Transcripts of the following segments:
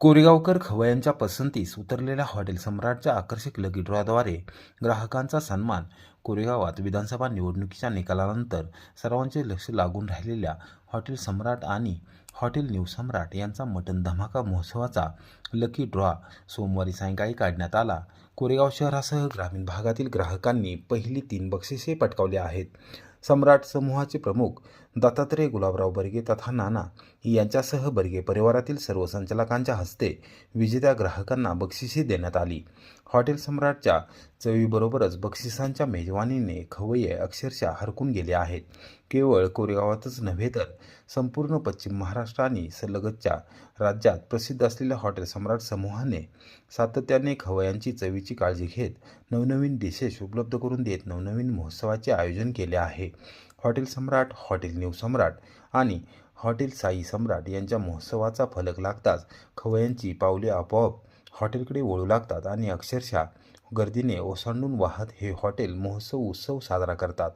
कोरेगावकर खवय्यांच्या पसंतीस उतरलेल्या हॉटेल सम्राटच्या आकर्षक लकी ड्रॉद्वारे ग्राहकांचा सन्मान कोरेगावात विधानसभा निवडणुकीच्या निकालानंतर सर्वांचे लक्ष लागून राहिलेल्या हॉटेल सम्राट आणि हॉटेल न्यू सम्राट यांचा मटण धमाका महोत्सवाचा लकी ड्रॉ सोमवारी सायंकाळी काढण्यात आला. कोरेगाव शहरासह ग्रामीण भागातील ग्राहकांनी पहिली तीन बक्षिसे पटकावली आहेत. सम्राट समूहाचे प्रमुख दत्तात्रय गुलाबराव बर्गे तथा नाना यांच्यासह बर्गे परिवारातील सर्व संचालकांच्या हस्ते विजेत्या ग्राहकांना बक्षिसे देण्यात आली. हॉटेल सम्राटच्या चवीबरोबरच बक्षिसांच्या मेजवानीने खवय्ये अक्षरशः हरकून गेले आहेत. केवळ कोरेगावातच नव्हे तर संपूर्ण पश्चिम महाराष्ट्र आणि सलगतच्या राज्यात प्रसिद्ध असलेल्या हॉटेल सम्राट समूहाने सातत्याने खवय्यांची चवीची काळजी घेत नवनवीन डिशेस उपलब्ध करून देत नवनवीन महोत्सवाचे आयोजन केले आहे. Hotel Samrat hotel new Samrat आणि हॉटेल साई सम्राट यांच्या महोत्सवाचा फलक लागताच खवय्यांची पावले आपोआप हॉटेलकडे वळू लागतात आणि अक्षरशः गर्दीने ओसांडून वाहत हे हॉटेल महोत्सव उत्सव साजरा करतात.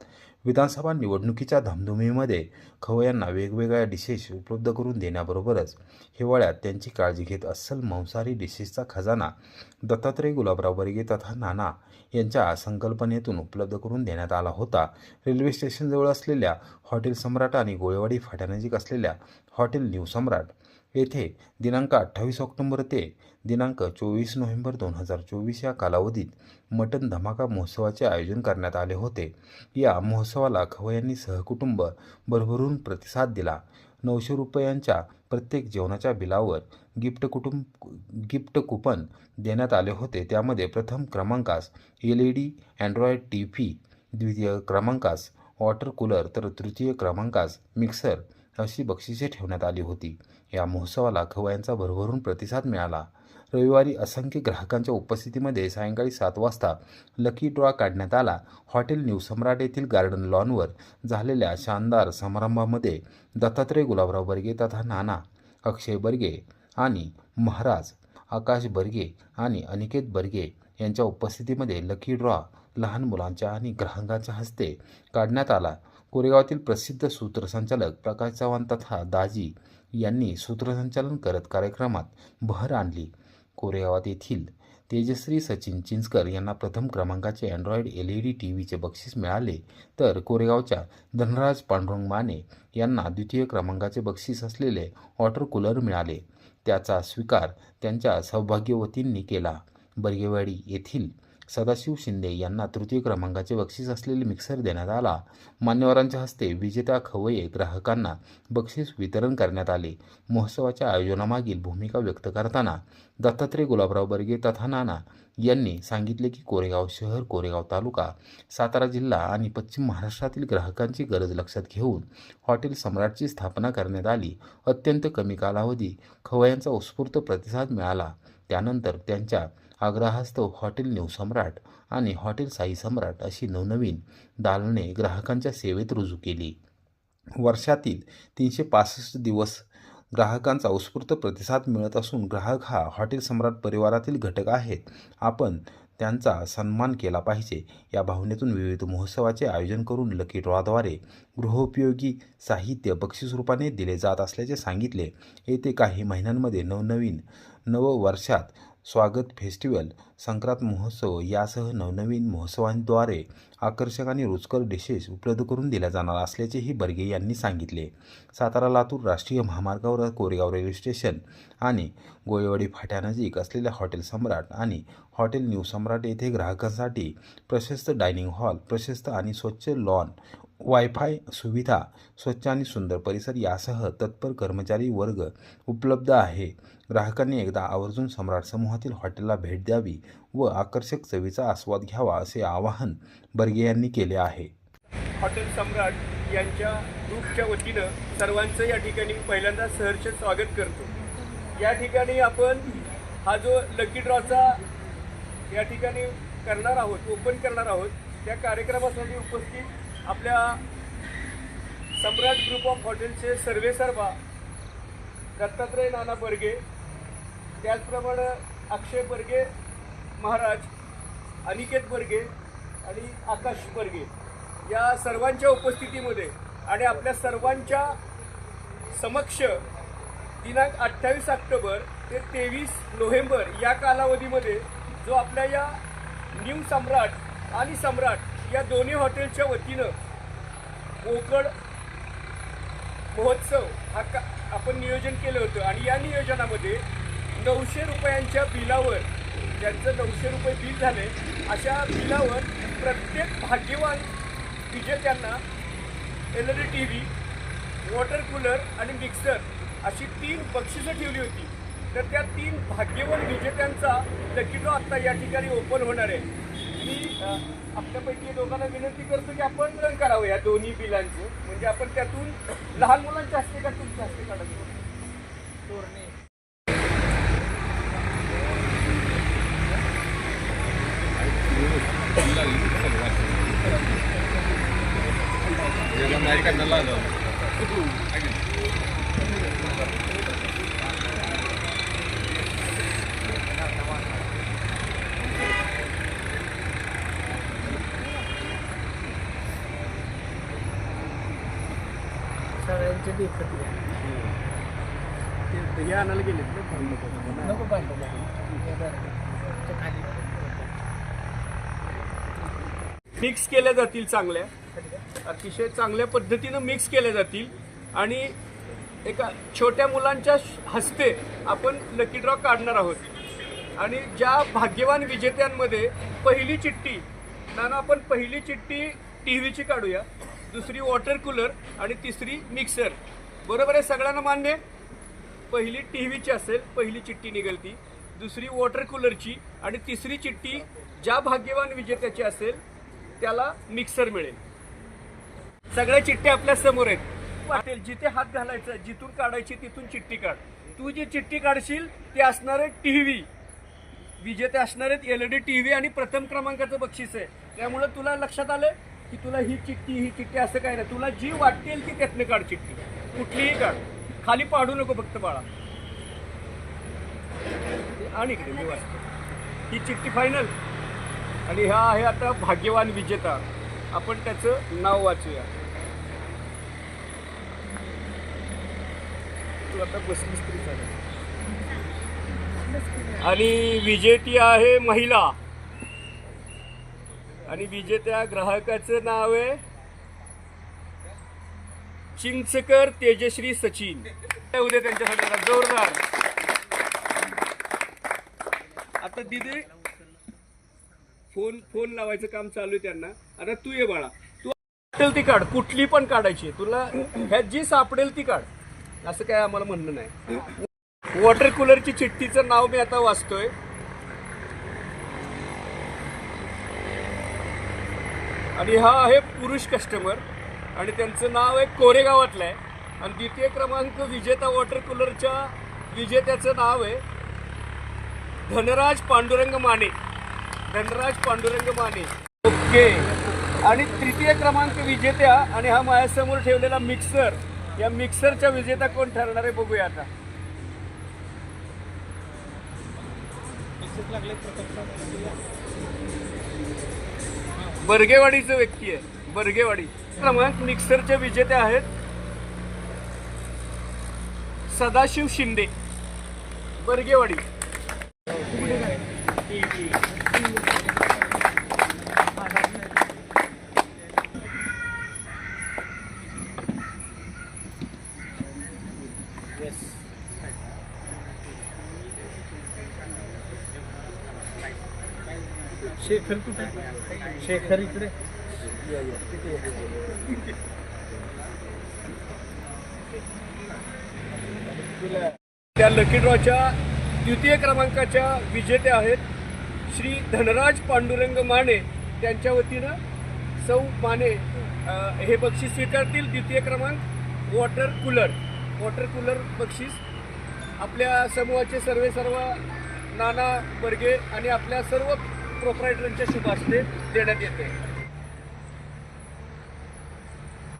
विधानसभा निवडणुकीच्या धामधुमीमध्ये खवयांना वेगवेगळ्या डिशेस उपलब्ध करून देण्याबरोबरच हिवाळ्यात त्यांची काळजी घेत अस्सल मांसाहारी डिशेसचा खजाना दत्तात्रय गुलाबराव बर्गे तथा नाना यांच्या संकल्पनेतून उपलब्ध करून देण्यात आला होता. रेल्वे स्टेशनजवळ असलेल्या हॉटेल सम्राट आणि गोळेवाडी फाट्यानजीक असलेल्या हॉटेल न्यू सम्राट येथे दिनांक अठ्ठावीस ऑक्टोंबर ते दिनांक चोवीस नोव्हेंबर दोन हजार चोवीस या कालावधीत मटन धमाका महोत्सवाचे आयोजन करण्यात आले होते. या महोत्सवाला खवय्यांनी सहकुटुंब भरभरून प्रतिसाद दिला. नऊशे रुपयांच्या प्रत्येक जेवणाच्या बिलावर गिफ्ट कुटुंब गिफ्ट कुपन देण्यात आले होते. त्यामध्ये प्रथम क्रमांकास L E D android T V द्वितीय क्रमांकास वॉटर कूलर तर तृतीय क्रमांकास मिक्सर अशी बक्षिसे ठेवण्यात आली होती. या महोत्सवाला खवय्यांचा भरभरून प्रतिसाद मिळाला. रविवारी असंख्य ग्राहकांच्या उपस्थितीमध्ये सायंकाळी सात वाजता लकी ड्रॉ काढण्यात आला. हॉटेल न्यू सम्राट येथील गार्डन लॉनवर झालेल्या शानदार समारंभामध्ये दत्तात्रय गुलाबराव बर्गे तथा नाना अक्षय बर्गे आणि महाराज आकाश बर्गे आणि अनिकेत बर्गे यांच्या उपस्थितीमध्ये लकी ड्रॉ लहान मुलांच्या आणि ग्राहकांच्या हस्ते काढण्यात आला. कोरेगावातील प्रसिद्ध सूत्रसंचालक प्रकाश चव्हाण तथा दाजी यांनी सूत्रसंचालन करत कार्यक्रमात बहर आणली. कोरेगावात येथील तेजश्री सचिन चिंचकर यांना प्रथम क्रमांकाचे android L E D T व्हीचे बक्षीस मिळाले. तर कोरेगावच्या धनराज पांडुरंग माने यांना द्वितीय क्रमांकाचे बक्षीस असलेले वॉटर कूलर मिळाले. त्याचा स्वीकार त्यांच्या सौभाग्यवतींनी केला. बर्गेवाडी येथील सदाशिव शिंदे यांना तृतीय क्रमांकाचे बक्षीस असलेले मिक्सर देण्यात आला. मान्यवरांच्या हस्ते विजेता खवये ग्राहकांना बक्षीस वितरण करण्यात आले. महोत्सवाच्या आयोजनामागील भूमिका व्यक्त करताना दत्तात्रय गुलाबराव बर्गे तथा नाना यांनी सांगितले की कोरेगाव शहर कोरेगाव तालुका सातारा जिल्हा आणि पश्चिम महाराष्ट्रातील ग्राहकांची गरज लक्षात घेऊन हॉटेल सम्राटची स्थापना करण्यात आली. अत्यंत कमी कालावधी खवय्यांचा उत्स्फूर्त प्रतिसाद मिळाला. त्यानंतर त्यांच्या आग्रहास्तव हॉटेल न्यू सम्राट आणि हॉटेल साई सम्राट अशी नवनवीन दालने ग्राहकांच्या सेवेत रुजू केली. वर्षातील तीनशे पासष्ट दिवस ग्राहकांचा उत्स्फूर्त प्रतिसाद मिळत असून ग्राहक हा हॉटेल सम्राट परिवारातील घटक आहेत. आपण त्यांचा सन्मान केला पाहिजे. या भावनेतून विविध महोत्सवाचे आयोजन करून लकी ड्रॉद्वारे गृहोपयोगी साहित्य बक्षीस रूपाने दिले जात असल्याचे सांगितले. येते काही महिन्यांमध्ये नवनवीन नववर्षात स्वागत फेस्टिवल संक्रांत महोत्सव यासह नवनवीन महोत्सवांद्वारे आकर्षक आणि रुचकर डिशेस उपलब्ध करून दिल्या जाणार असल्याचेही बर्गे यांनी सांगितले. सातारा लातूर राष्ट्रीय महामार्गावर कोरेगाव रेल्वे स्टेशन आणि गोळेवाडी फाट्यानजीक असलेल्या हॉटेल सम्राट आणि हॉटेल न्यू सम्राट येथे ग्राहकांसाठी प्रशस्त डायनिंग हॉल प्रशस्त आणि स्वच्छ लॉन वायफाय सुविधा स्वच्छ आणि सुंदर परिसर यासह तत्पर कर्मचारी वर्ग उपलब्ध आहे. ग्राहकांनी एकदा आवर्जून सम्राट समूहातील हॉटेलला भेट द्यावी व आकर्षक चवीचा आस्वाद घ्यावा असे आवाहन बर्गे यांनी केले आहे. हॉटेल सम्राट यांच्या ग्रुपच्या वतीनं सर्वांचं या ठिकाणी पहिल्यांदा सहर्ष स्वागत करतो. या ठिकाणी आपण हा जो लकी ड्रॉचा या ठिकाणी करणार आहोत ओपन करणार आहोत त्या कार्यक्रमासाठी उपस्थित आपल्या सम्राट ग्रुप ऑफ हॉटेलचे सर्वेसर्वा दत्तात्रय नाना बर्गे त्याचप्रमाणे अक्षय बर्गे महाराज अनिकेत बर्गे आणि आकाश बर्गे या सर्वांच्या उपस्थितीमध्ये आणि आपल्या सर्वांच्या समक्ष दिनांक अठ्ठावीस ऑक्टोबर ते तेवीस नोव्हेंबर या कालावधीमध्ये जो आपल्या या न्यू सम्राट आणि सम्राट या दोन्ही हॉटेलच्या वतीनं मोकळ महोत्सव हा का आपण नियोजन केलं होतं. आणि या नियोजनामध्ये नऊशे रुपयांच्या बिलावर ज्यांचं नऊशे रुपये बिल झाले अशा बिलावर प्रत्येक भाग्यवान विजेत्यांना L E D T V water cooler आणि मिक्सर अशी तीन बक्षिसं ठेवली होती. तर त्या तीन भाग्यवान विजेत्यांचा लकी ड्रॉ आत्ता या ठिकाणी ओपन होणार आहे. मी आपल्यापैकी दोघांना विनंती करतो की आपण रन करावं या दोन्ही बिलांचं. म्हणजे आपण त्यातून लहान मुलांच्या हस्ते का तुमच्या हस्ते काढायचं? सगळ्यांचे देखत घ्या. हे आणायला गेले नको पाहिजे हे बरं. ते खाली मिक्स केल्या जातील चांगल्या. अतिशय चांगल्या पद्धतीनं मिक्स केल्या जातील. आणि एका छोट्या मुलांच्या हस्ते आपण लकी ड्रॉ काढणार आहोत. आणि ज्या भाग्यवान विजेत्यांमध्ये पहिली चिठ्ठी नाना आपण पहिली चिठ्ठी टी व्हीची काढूया. दुसरी वॉटर कूलर आणि तिसरी मिक्सर बरोबर आहे सगळ्यांना मान्य? आहे? पहिली टी व्हीची असेल पहिली चिठ्ठी निघेल ती दुसरी वॉटर कूलरची आणि तिसरी चिठ्ठी ज्या भाग्यवान विजेत्याची असेल त्याला मिक्सर मिळेल. सगळ्या चिठ्ठ्या आपल्यासमोर आहेत. वाटेल जिथे हात घालायचा जिथून काढायची तिथून चिठ्ठी काढ. तू जी चिठ्ठी काढशील ती असणार आहे टी व्ही विजेते असणार आहेत L E D T V आणि प्रथम क्रमांकाचं बक्षीस आहे. त्यामुळं तुला लक्षात आलं की तुला ही चिठ्ठी ही चिठ्ठी असं काय नाही. तुला जी वाटेल ती त्यातनं काढ चिठ्ठी. कुठलीही काढ. खाली पाडू नको फक्त बाळा. आणि इकडे मी वाचतो. ही चिठ्ठी फायनल आणि हा आहे आता भाग्यवान विजेता. आपण त्याचं नाव वाचूया. तू आता बसलीस तरी चालेल. आणि विजेती आहे महिला. आणि विजेत्या ग्राहकाचं नाव आहे चिंचकर तेजश्री सचिन. उद्या त्यांच्यासाठी जोरदार. आता दिदी फोन फोन लावायचं काम चालू आहे त्यांना. आता तू ये बाळा. तू वाटेल ती काढ. कुठली पण काढायची. तुला ह्यात जी सापडेल ती काढ. असं काय आम्हाला म्हणणं नाही. वॉटर कूलरची चिठ्ठीचं नाव मी आता वाचतोय. आणि हा आहे पुरुष कस्टमर आणि त्यांचं नाव आहे कोरेगावातलं आहे. आणि द्वितीय क्रमांक विजेता वॉटर कूलरच्या विजेत्याचं नाव आहे धनराज पांडुरंग माने. धनराज पांडुरंग माने. ओके. आणि तृतीय क्रमांक विजेत्या आणि हा माझ्यासमोर ठेवलेला मिक्सर या मिक्सरच्या विजेता कोण ठरणार आहे बघूया आता. बर्गेवाडीचं व्यक्ती आहे. बर्गेवाडी. क्रमांक मिक्सरच्या विजेत्या आहेत. सदाशिव शिंदे. बर्गेवाडी. शेखर कुठे? शेखर इकडे. त्या लकी ड्रॉच्या द्वितीय क्रमांकाच्या विजेत्या आहेत श्री धनराज पांडुरंग माने. त्यांच्या वतीनं सौ माने हे बक्षीस स्वीकारतील. द्वितीय क्रमांक वॉटर कूलर. वॉटर कूलर बक्षीस. आपल्या समूहाचे सर्वे सर्व नाना बर्गे आणि आपल्या सर्व प्रोप्रायटरांच्या शुभ असते देण्यात येते.